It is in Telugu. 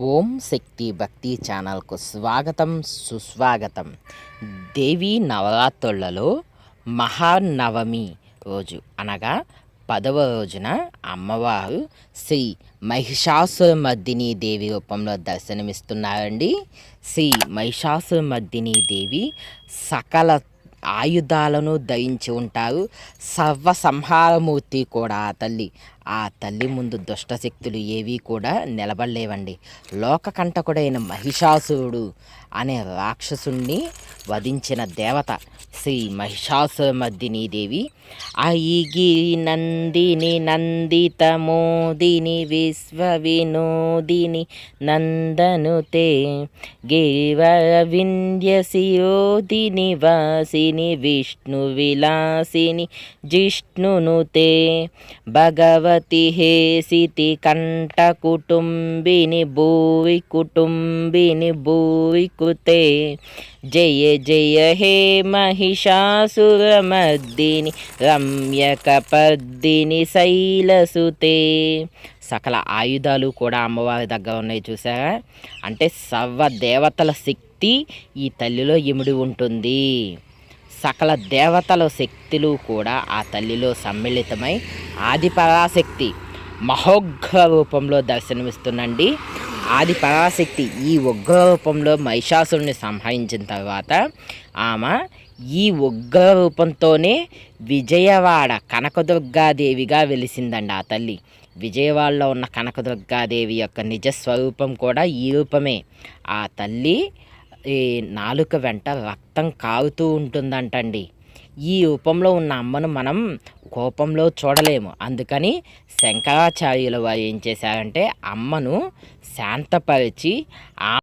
ఓం శక్తి భక్తి ఛానల్కు స్వాగతం సుస్వాగతం. దేవీ నవరాత్రులలో మహానవమి రోజు అనగా పదవ రోజున అమ్మవారు శ్రీ మహిషాసురమర్దిని దేవి రూపంలో దర్శనమిస్తున్నారండి. శ్రీ మహిషాసురమర్దిని దేవి సకల ఆయుధాలను దయించి ఉంటారు సర్వ సంహారమూర్తి కూడా ఆ తల్లి. ఆ తల్లి ముందు దుష్టశక్తులు ఏవి కూడా నిలబడలేవండి. లోకకంటకుడైన మహిషాసురుడు అనే రాక్షసుణ్ణి వధించిన దేవత శ్రీ మహిషాసురమర్దిని దేవి. ఐగి నందిని నందిత మోదిని విశ్వ వినోదిని నందనుతే. గిరివర వింధ్య శిరోదిని వాసిని విష్ణు విలాసిని జిష్ణునుతే. భగవతి హేసితి కంఠ కుటుంబిని భూవి కుటుంబిని భూవి కృతే జయ జయ హే మహిషాసురమర్దిని రమ్యకపర్దిని శైలసుతే. సకల ఆయుధాలు కూడా అమ్మవారి దగ్గర ఉన్నాయి చూసారా? అంటే సర్వ దేవతల శక్తి ఈ తల్లిలో ఇమిడి ఉంటుంది. సకల దేవతల శక్తులు కూడా ఆ తల్లిలో సమ్మిళితమై ఆది పరాశక్తి మహోగ్ర రూపంలో దర్శనమిస్తుందండి. ఆది పరాశక్తి ఈ ఉగ్ర రూపంలో మహిషాసురుని సంహరించిన తర్వాత ఆమె ఈ ఉగ్ర రూపంతోనే విజయవాడ కనకదుర్గాదేవిగా వెలిసిందండి ఆ తల్లి. విజయవాడలో ఉన్న కనకదుర్గాదేవి యొక్క నిజ స్వరూపం కూడా ఈ రూపమే. ఆ తల్లి ఈ నాలుక వెంట రక్తం కారుతూ ఉంటుందంటండి. ఈ రూపంలో ఉన్న అమ్మను మనం కోపంలో చూడలేము. అందుకని శంకరాచార్యుల వారు ఏం చేశారంటే అమ్మను శాంతపరిచి ఆ